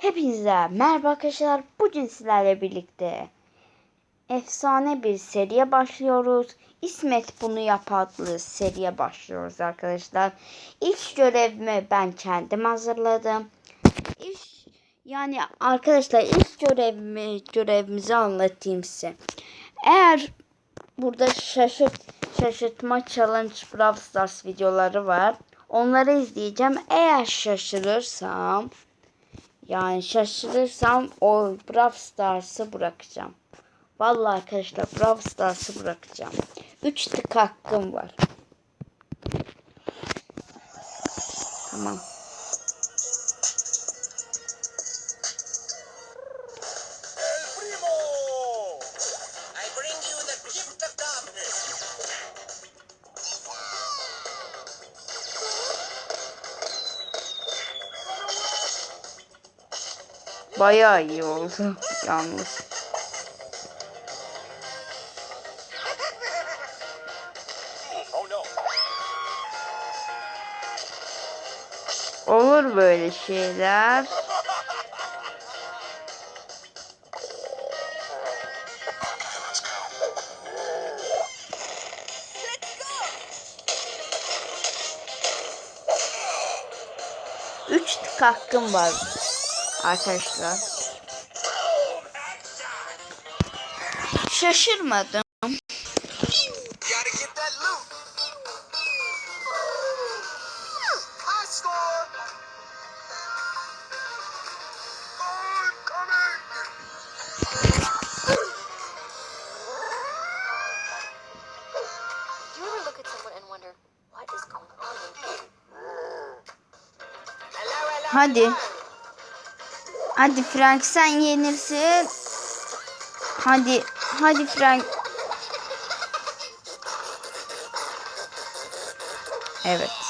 Hepinize merhaba arkadaşlar. Bugün sizlerle birlikte efsane bir seriye başlıyoruz. İsmet bunu yap adlı seriye başlıyoruz arkadaşlar. İlk görevimi ben kendim hazırladım. İş yani arkadaşlar ilk görevimi görevimizi anlatayım size. Eğer burada şaşırt şaşırtma challenge Brawl Stars videoları var. Onları izleyeceğim. Eğer şaşırırsam yani şaşırırsam o Brawl Stars'ı bırakacağım. Vallahi arkadaşlar Brawl Stars'ı bırakacağım. 3 tık hakkım var. Tamam. Bayağı iyi oldu yalnız. Olur böyle şeyler. Üç tık hakkım var arkadaşlar. Şaşırmadım. Hadi. Hadi Frank sen yenirsin. Hadi. Hadi Frank. Evet.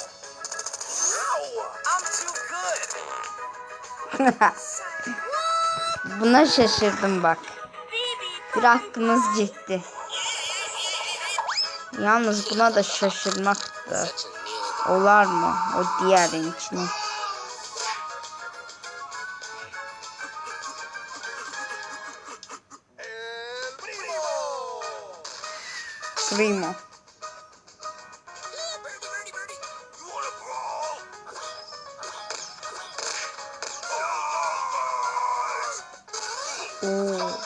Buna şaşırdım bak. Bir hakkımız gitti. Yalnız buna da şaşırmak da olar mı? O diğerin içine. Primo. Incoming!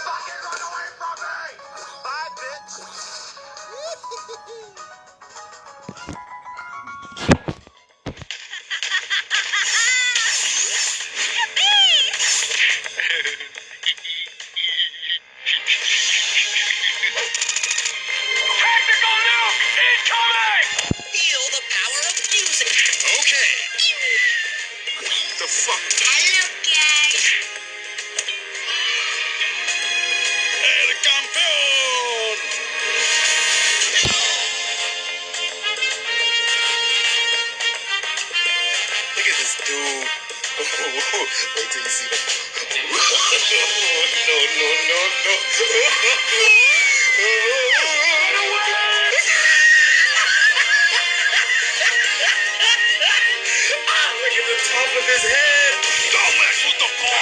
Feel the power of music. Okay. The fuck? Hello, dude. Wait till you see the. no, no, no, no. ah, look at the top of his head. Don't mess with the ball.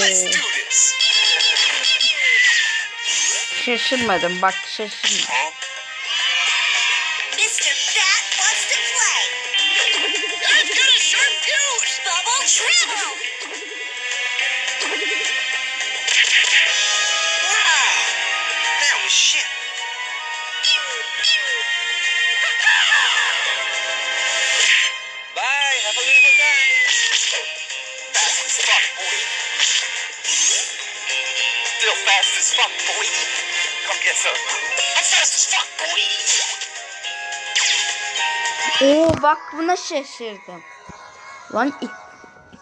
Let's do this. Şaşırmadım bak şaşırmadım. fast as fuck, boy. Come get some. I'm fast as fuck, boy. Oo bak buna şaşırdım. Lan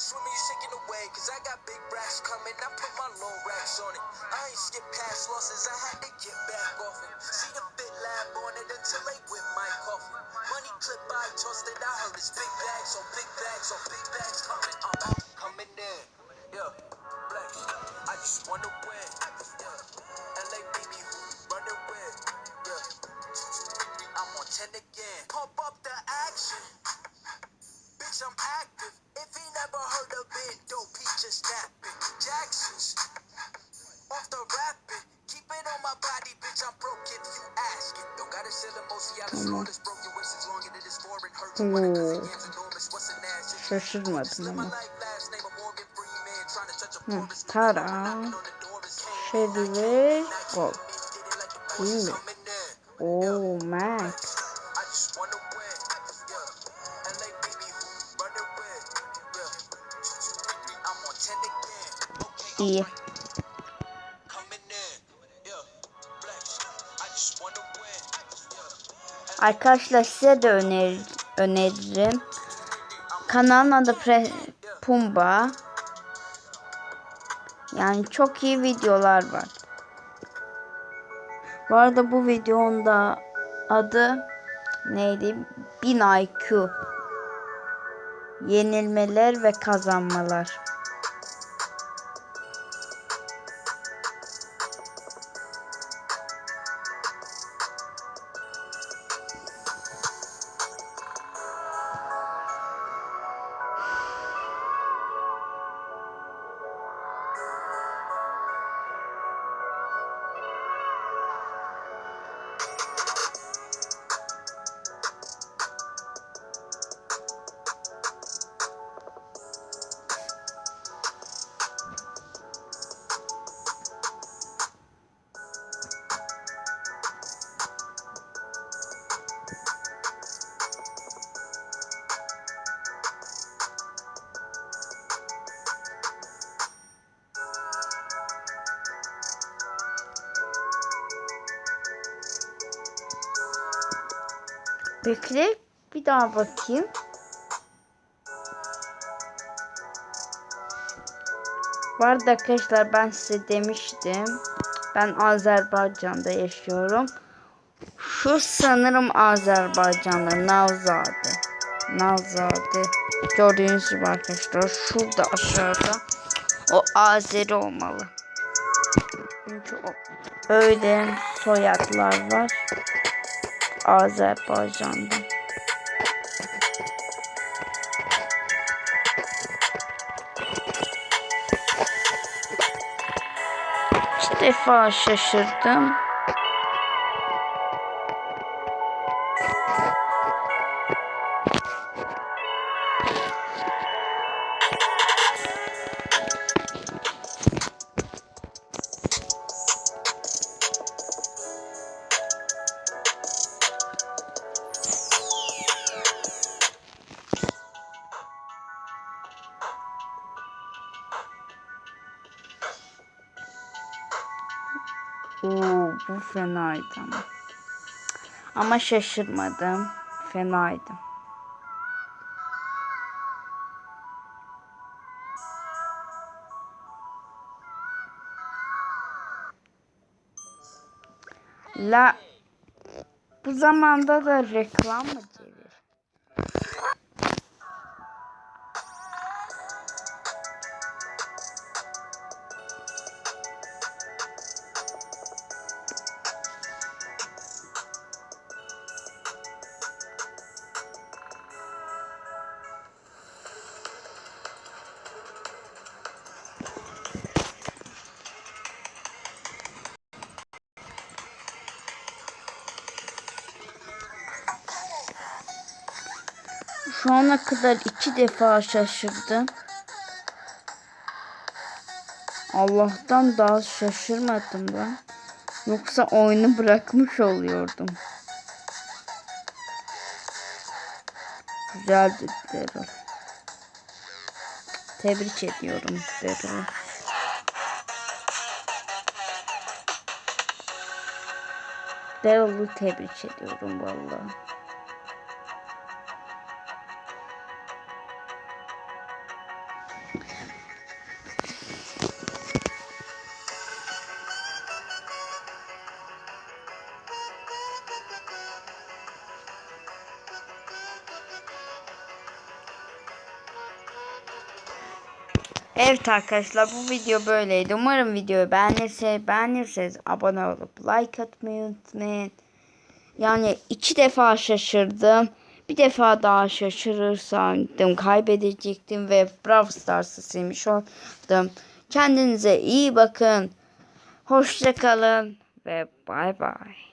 Swimming, you shaking away, cause I got big racks coming. I put my low racks on it. I ain't skip past losses, I had to get back off it. See the fit lab on it until they whip my coffin. Money clip, I tossed it. I heard it's big bags on big bags on big bags body, bitch. I'm broke if you ask it. Don't gotta sell mostly out of Tamam. this broken as long as it is foreign. Hurt you wanna cause Oo. the game's enormous. What's an ass? Just live my life, last name of Morgan Freeman. Trying to touch a Tara, knocking on the door is Kane. Arkadaşlar size de öner öneririm. Kanalın adı Pre Pumba. Yani çok iyi videolar var. Bu arada bu videonun da adı neydi? 1000 IQ. Yenilmeler ve kazanmalar. Bekle bir daha bakayım. Bu arada arkadaşlar ben size demiştim. Ben Azerbaycan'da yaşıyorum. Şu sanırım Azerbaycan'da Navzade. Navzade. Gördüğünüz gibi arkadaşlar şurada aşağıda o Azeri olmalı. Çünkü o öyle soyadlar var. Azerbaycan'da. İlk defa şaşırdım. Oo, bu fenaydı ama. Ama şaşırmadım. Fenaydı. La bu zamanda da reklam mı Şu ana kadar iki defa şaşırdım. Allah'tan daha şaşırmadım ben. Yoksa oyunu bırakmış oluyordum. Güzeldi Daryl. Tebrik ediyorum Daryl. Daryl'ı tebrik ediyorum vallahi. Evet arkadaşlar bu video böyleydi. Umarım videoyu beğenirse beğenirseniz abone olup like atmayı unutmayın. Yani iki defa şaşırdım. Bir defa daha şaşırırsam kaybedecektim ve Brawl Stars'ı silmiş oldum. Kendinize iyi bakın. Hoşça kalın ve bay bay.